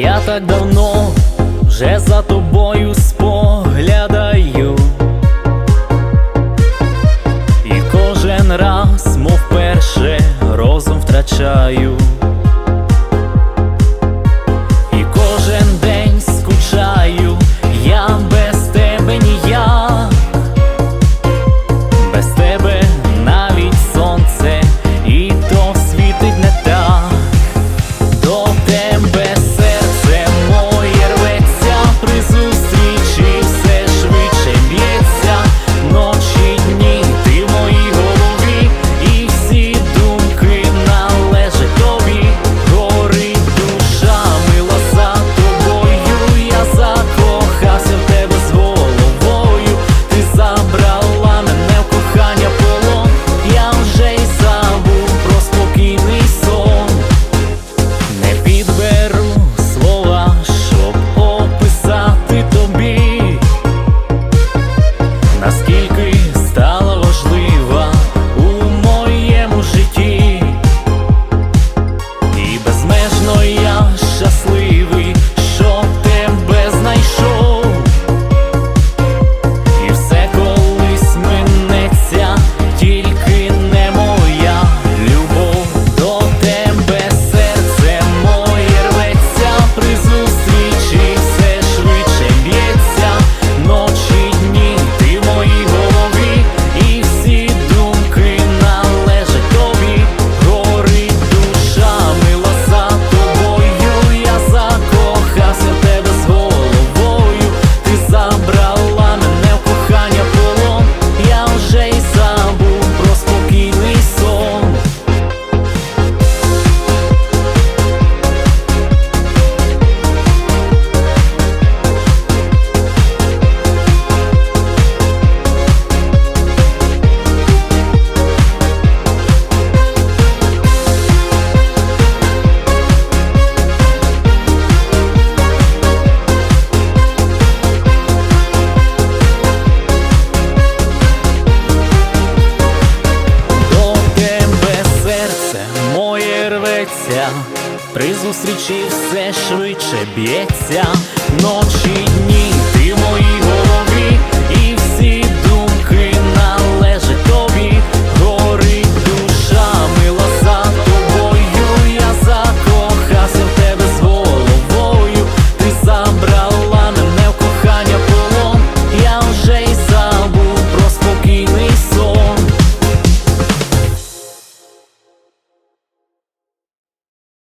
Я так давно вже за тобою споглядаю, і кожен раз, мов перше, розум втрачаю, і кожен день скучаю, я без тебе ніяк, без тебе навіть сонце, і то не так. До тебе. сміється, при зустрічі все швидше б'ється ночі.